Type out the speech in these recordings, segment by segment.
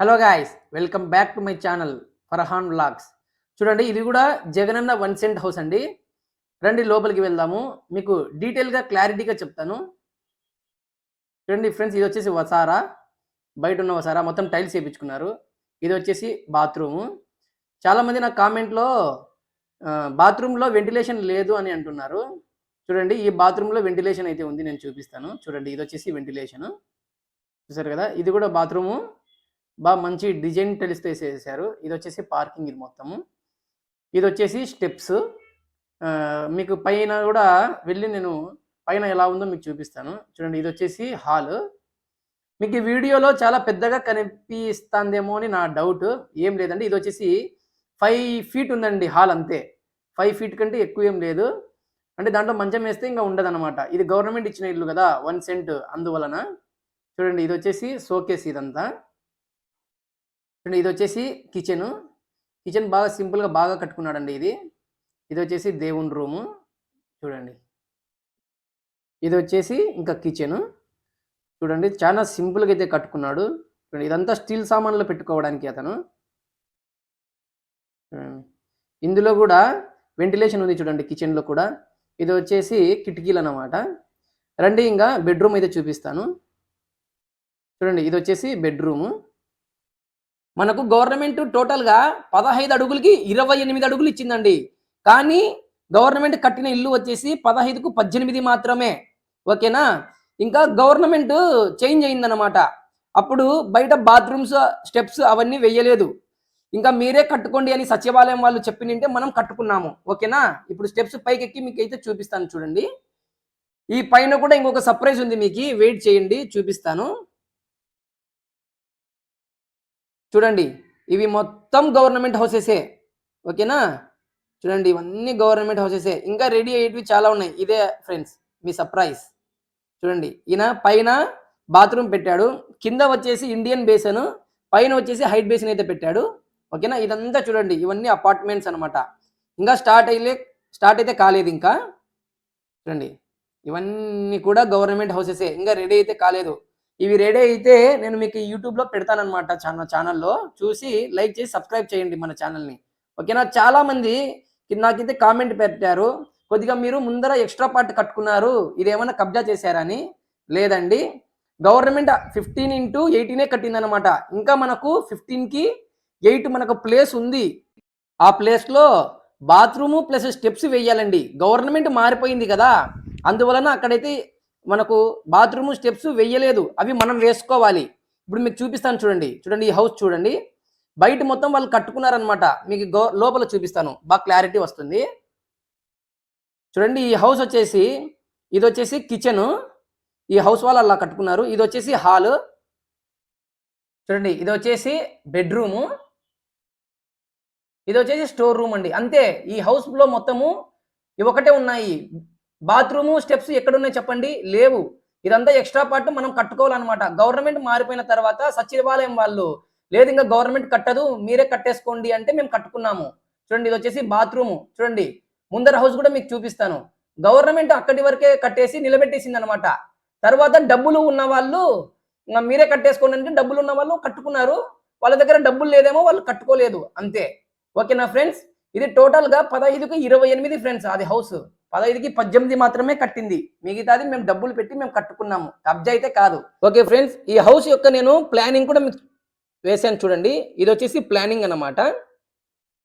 Hello guys welcome back to my channel Farhan vlogs చూడండి ఇది కూడా జగనన్న వన్ సెంట్ హౌస్ అండి. రండి లోపలికి వెళ్దాము. మీకు డీటెయిల్గా క్లారిటీగా చెప్తాను. చూడండి ఫ్రెండ్స్ ఇది వచ్చేసి వసారా. బయట ఉన్న వసారా. మొత్తం టైల్స్ వేయించుకున్నారు ఇది వచ్చేసి బాత్రూము చాలామంది నా కామెంట్లో బాత్రూంలో వెంటిలేషన్ లేదు అని అంటున్నారు. చూడండి ఈ బాత్రూంలో వెంటిలేషన్ అయితే ఉంది నేను చూపిస్తాను. చూడండి ఇది వచ్చేసి వెంటిలేషన్ చూసారు కదా? ఇది కూడా బాత్రూము బాగా మంచి డిజైన్ తెలిస్తే చేశారు. ఇది వచ్చేసి పార్కింగ్ ఇది మొత్తము. ఇది వచ్చేసి స్టెప్స్ మీకు పైన కూడా వెళ్ళి నేను పైన ఎలా ఉందో మీకు చూపిస్తాను. చూడండి ఇది వచ్చేసి హాల్. మీకు ఈ వీడియోలో చాలా పెద్దగా కనిపిస్తుందేమో అని నా డౌట్. ఏం లేదండి ఇది వచ్చేసి ఫైవ్ ఫీట్ ఉందండి హాల్ అంతే. ఫైవ్ ఫీట్ కంటే ఎక్కువ ఏం లేదు. అంటే దాంట్లో మంచం వేస్తే ఇంకా ఉండదన్నమాట. ఇది గవర్నమెంట్ ఇచ్చిన ఇల్లు కదా వన్ సెంట్ అందువలన. చూడండి ఇది వచ్చేసి షోకేస్ ఇదంతా. చూడండి ఇది వచ్చేసి కిచెన్ కిచెన్ బాగా సింపుల్గా బాగా కట్టుకున్నాడండి ఇది. ఇది వచ్చేసి దేవుని రూము చూడండి. ఇది వచ్చేసి ఇంకా కిచెన్ చూడండి చాలా సింపుల్గా అయితే కట్టుకున్నాడు. చూడండి ఇదంతా స్టీల్ సామాన్లు పెట్టుకోవడానికి అతను. ఇందులో కూడా వెంటిలేషన్ ఉంది చూడండి కిచెన్లో కూడా. ఇది వచ్చేసి కిటికీలు అన్నమాట. రండి ఇంకా బెడ్రూమ్ అయితే చూపిస్తాను. చూడండి ఇది వచ్చేసి బెడ్రూము మనకు గవర్నమెంట్ టోటల్గా పదహైదు అడుగులకి ఇరవై ఎనిమిది అడుగులు ఇచ్చిందండి. కానీ గవర్నమెంట్ కట్టిన ఇల్లు వచ్చేసి పదహైదుకు పద్దెనిమిది మాత్రమే. ఓకేనా? ఇంకా గవర్నమెంట్ చేంజ్ అయిందనమాట అప్పుడు బయట బాత్రూమ్స్ స్టెప్స్ అవన్నీ వేయలేదు. ఇంకా మీరే కట్టుకోండి అని సచివాలయం వాళ్ళు చెప్పినంటే మనం కట్టుకున్నాము. ఓకేనా? ఇప్పుడు స్టెప్స్ పైకి ఎక్కి మీకు అయితే చూపిస్తాను చూడండి. ఈ పైన కూడా ఇంకొక సర్ప్రైజ్ ఉంది మీకు. వెయిట్ చేయండి చూపిస్తాను. చూడండి ఇవి మొత్తం గవర్నమెంట్ హౌసెసే. ఓకేనా? చూడండి ఇవన్నీ గవర్నమెంట్ హౌసెసే. ఇంకా రెడీ అయ్యేటివి చాలా ఉన్నాయి. ఇదే ఫ్రెండ్స్ మీ సర్ప్రైజ్. చూడండి ఈయన పైన బాత్రూమ్ పెట్టాడు. కింద వచ్చేసి ఇండియన్ బేసన్ పైన వచ్చేసి హైట్ బేసన్ అయితే పెట్టాడు. ఓకేనా? ఇదంతా చూడండి ఇవన్నీ అపార్ట్మెంట్స్ అనమాట ఇంకా స్టార్ట్ అయ్యే స్టార్ట్ అయితే కాలేదు ఇంకా. చూడండి ఇవన్నీ కూడా గవర్నమెంట్ హౌసెసే. ఇంకా రెడీ అయితే కాలేదు. ఇవి రెడీ అయితే నేను మీకు యూట్యూబ్లో పెడతానమాట ఛానల్ ఛానల్లో. చూసి లైక్ చేసి సబ్స్క్రైబ్ చేయండి మన ఛానల్ని. ఓకేనా? చాలామంది నాకైతే కామెంట్ పెట్టారు. కొద్దిగా మీరు ముందర ఎక్స్ట్రా పార్ట్ కట్టుకున్నారు. ఇదేమైనా కబ్జా చేశారని లేదండి. గవర్నమెంట్ ఫిఫ్టీన్ ఇంటూ ఎయిటీనే కట్టిందనమాట ఇంకా మనకు ఫిఫ్టీన్కి ఎయిట్ మనకు ప్లేస్ ఉంది. ఆ ప్లేస్లో బాత్రూము ప్లస్ స్టెప్స్ వేయాలండి. గవర్నమెంట్ మారిపోయింది కదా. అందువలన అక్కడైతే మనకు బాత్రూమ్ స్టెప్స్ వేయలేదు అవి మనం వేసుకోవాలి. ఇప్పుడు మీకు చూపిస్తాను చూడండి. చూడండి ఈ హౌస్ చూడండి. బయట మొత్తం వాళ్ళు కట్టుకున్నారనమాట మీకు గో లోపల చూపిస్తాను. బాగా క్లారిటీ వస్తుంది. చూడండి ఈ హౌస్ వచ్చేసి ఇది వచ్చేసి కిచెన్. ఈ హౌస్ వాళ్ళు అలా కట్టుకున్నారు. ఇది వచ్చేసి హాల్. చూడండి ఇది వచ్చేసి బెడ్రూము. ఇది వచ్చేసి స్టోర్ రూమ్ అండి. అంతే. ఈ హౌస్లో మొత్తము ఇవి ఒకటే ఉన్నాయి. బాత్రూము స్టెప్స్ ఎక్కడున్నాయి చెప్పండి? లేవు. ఇదంతా ఎక్స్ట్రా పార్ట్ మనం కట్టుకోవాలన్నమాట. గవర్నమెంట్ మారిపోయిన తర్వాత సచివాలయం వాళ్ళు లేదు ఇంకా గవర్నమెంట్ కట్టదు మీరే కట్టేసుకోండి అంటే మేము కట్టుకున్నాము. చూడండి ఇది వచ్చేసి బాత్రూము. చూడండి ముందర హౌస్ కూడా మీకు చూపిస్తాను. గవర్నమెంట్ అక్కడి వరకే కట్టేసి నిలబెట్టేసింది అనమాట తర్వాత డబ్బులు ఉన్న వాళ్ళు ఇంకా మీరే కట్టేసుకోండి అంటే డబ్బులు ఉన్న వాళ్ళు కట్టుకున్నారు. వాళ్ళ దగ్గర డబ్బులు లేదేమో వాళ్ళు కట్టుకోలేదు. అంతే. ఓకేనా ఫ్రెండ్స్? ఇది టోటల్గా పదహైదుకి ఇరవై ఎనిమిది ఫ్రెండ్స్ అది హౌస్. పదహైదుకి పద్దెనిమిది మాత్రమే కట్టింది. మిగతాది మేము డబ్బులు పెట్టి మేము కట్టుకున్నాము. కబ్జా అయితే కాదు. ఓకే ఫ్రెండ్స్ ఈ హౌస్ యొక్క నేను ప్లానింగ్ కూడా మీకు వేసాను చూడండి. ఇది వచ్చేసి ప్లానింగ్ అన్నమాట.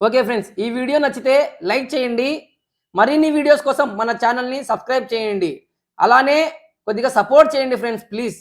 ఓకే ఫ్రెండ్స్ ఈ వీడియో నచ్చితే లైక్ చేయండి. మరిన్ని వీడియోస్ కోసం మన ఛానల్ని సబ్స్క్రైబ్ చేయండి. అలానే కొద్దిగా సపోర్ట్ చేయండి ఫ్రెండ్స్ ప్లీజ్.